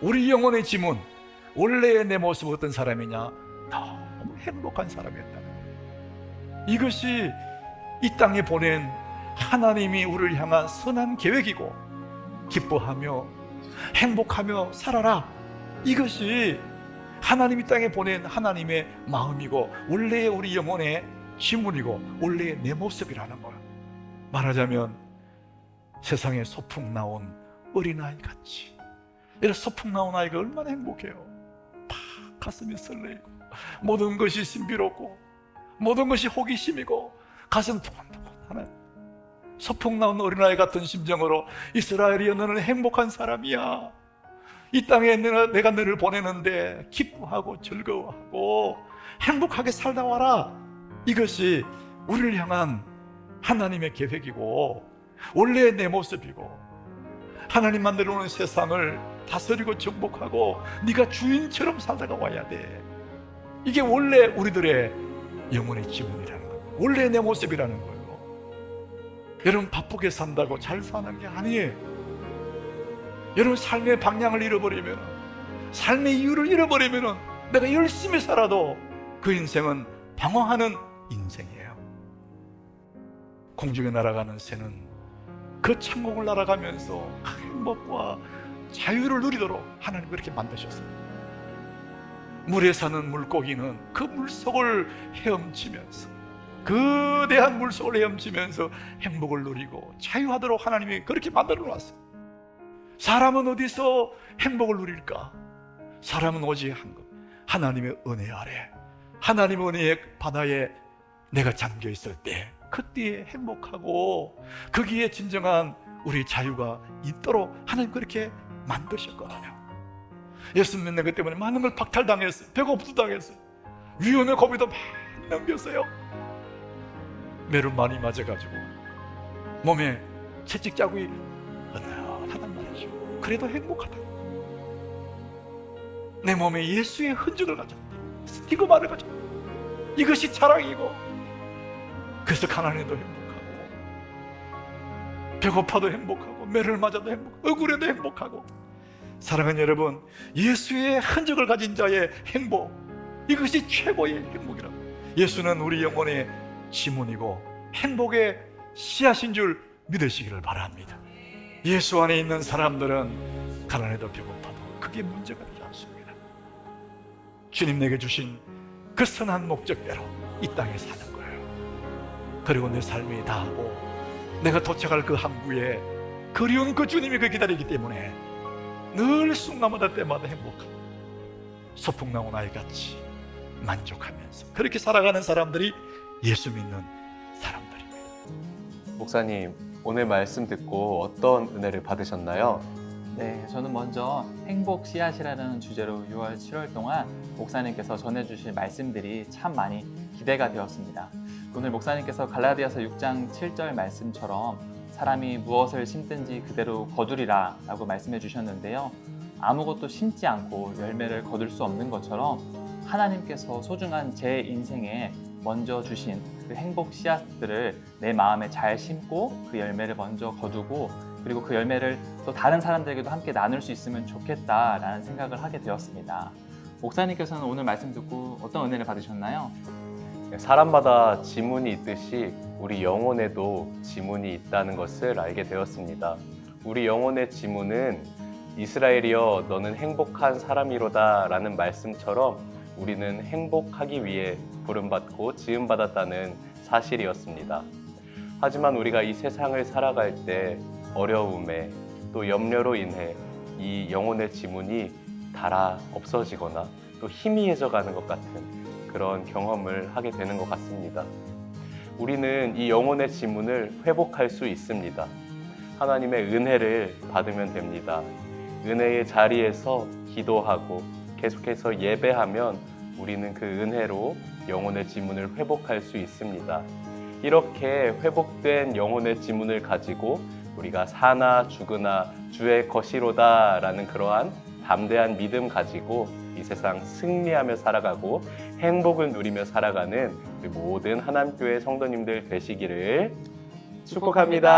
우리 영혼의 지문 원래의 내 모습 어떤 사람이냐? 너무 행복한 사람이었다 이것이 이 땅에 보낸 하나님이 우리를 향한 선한 계획이고 기뻐하며 행복하며 살아라. 이것이 하나님이 땅에 보낸 하나님의 마음이고 원래의 우리 영혼의 지문이고 원래의 내 모습이라는 거야 말하자면 세상에 소풍 나온 어린아이 같이 이런 소풍 나온 아이가 얼마나 행복해요. 팍 가슴이 설레고 모든 것이 신비롭고 모든 것이 호기심이고 가슴 두근두근하는 소풍 나온 어린아이 같은 심정으로 이스라엘이여 너는 행복한 사람이야. 이 땅에 내가, 너를 보내는데 기뻐하고 즐거워하고 행복하게 살다 와라. 이것이 우리를 향한 하나님의 계획이고 원래의 내 모습이고 하나님 만들어 놓은 세상을 다스리고 정복하고 네가 주인처럼 살다가 와야 돼. 이게 원래 우리들의 영혼의 지문이라는 거예요. 원래 내 모습이라는 거예요. 여러분 바쁘게 산다고 잘 사는 게 아니에요. 여러분 삶의 방향을 잃어버리면 삶의 이유를 잃어버리면 내가 열심히 살아도 그 인생은 방황하는 인생이에요. 공중에 날아가는 새는 그 천국을 날아가면서 그 행복과 자유를 누리도록 하나님 그렇게 만드셨어요. 물에 사는 물고기는 그 물속을 헤엄치면서 거대한 물속을 헤엄치면서 행복을 누리고 자유하도록 하나님이 그렇게 만들어 놨어요. 사람은 어디서 행복을 누릴까? 사람은 오직 한 것. 하나님의 은혜 아래, 하나님의 은혜의 바다에 내가 잠겨 있을 때, 그때에 행복하고 거기에 진정한 우리 자유가 있도록 하나님 그렇게 만드셨거든요. 예수 믿는 것 때문에 많은 걸 박탈당했어요. 배고프도 당했어요. 위험의 고비도 많이 넘겼어요. 매를 많이 맞아가지고 몸에 채찍 자국이 은은하단 말이죠. 그래도 행복하다. 내 몸에 예수의 흔적을 가졌다. 스티그마를 가졌다. 이것이 자랑이고 그래서 가난해도 행복하고 배고파도 행복하고 매를 맞아도 행복하고 억울해도 행복하고 사랑하는 여러분 예수의 흔적을 가진 자의 행복 이것이 최고의 행복이라고 예수는 우리 영혼의 지문이고 행복의 씨앗인 줄 믿으시기를 바랍니다 예수 안에 있는 사람들은 가난해도 배고파도 그게 문제가 되지 않습니다 주님 내게 주신 그 선한 목적대로 이 땅에 사는 거예요 그리고 내 삶이 다하고 내가 도착할 그 항구에 그리운 그 주님이 그 기다리기 때문에 늘 순간마다 때마다 행복하고 소풍 나온 아이같이 만족하면서 그렇게 살아가는 사람들이 예수 믿는 사람들입니다. 목사님, 오늘 말씀 듣고 어떤 은혜를 받으셨나요? 네, 저는 먼저 행복 씨앗이라는 주제로 6월, 7월 동안 목사님께서 전해주실 말씀들이 참 많이 기대가 되었습니다. 오늘 목사님께서 갈라디아서 6장 7절 말씀처럼 사람이 무엇을 심든지 그대로 거두리라 라고 말씀해 주셨는데요. 아무것도 심지 않고 열매를 거둘 수 없는 것처럼 하나님께서 소중한 제 인생에 먼저 주신 그 행복 씨앗들을 내 마음에 잘 심고 그 열매를 먼저 거두고 그리고 그 열매를 또 다른 사람들에게도 함께 나눌 수 있으면 좋겠다라는 생각을 하게 되었습니다. 목사님께서는 오늘 말씀 듣고 어떤 은혜를 받으셨나요? 사람마다 지문이 있듯이 우리 영혼에도 지문이 있다는 것을 알게 되었습니다. 우리 영혼의 지문은 이스라엘이여 너는 행복한 사람이로다 라는 말씀처럼 우리는 행복하기 위해 부름받고 지음받았다는 사실이었습니다. 하지만 우리가 이 세상을 살아갈 때 어려움에 또 염려로 인해 이 영혼의 지문이 닳아 없어지거나 또 희미해져 가는 것 같은 그런 경험을 하게 되는 것 같습니다. 우리는 이 영혼의 지문을 회복할 수 있습니다. 하나님의 은혜를 받으면 됩니다. 은혜의 자리에서 기도하고 계속해서 예배하면 우리는 그 은혜로 영혼의 지문을 회복할 수 있습니다. 이렇게 회복된 영혼의 지문을 가지고 우리가 사나 죽으나 주의 것이로다라는 그러한 담대한 믿음 가지고 이 세상 승리하며 살아가고 행복을 누리며 살아가는 모든 하남교회 성도님들 되시기를 축복합니다.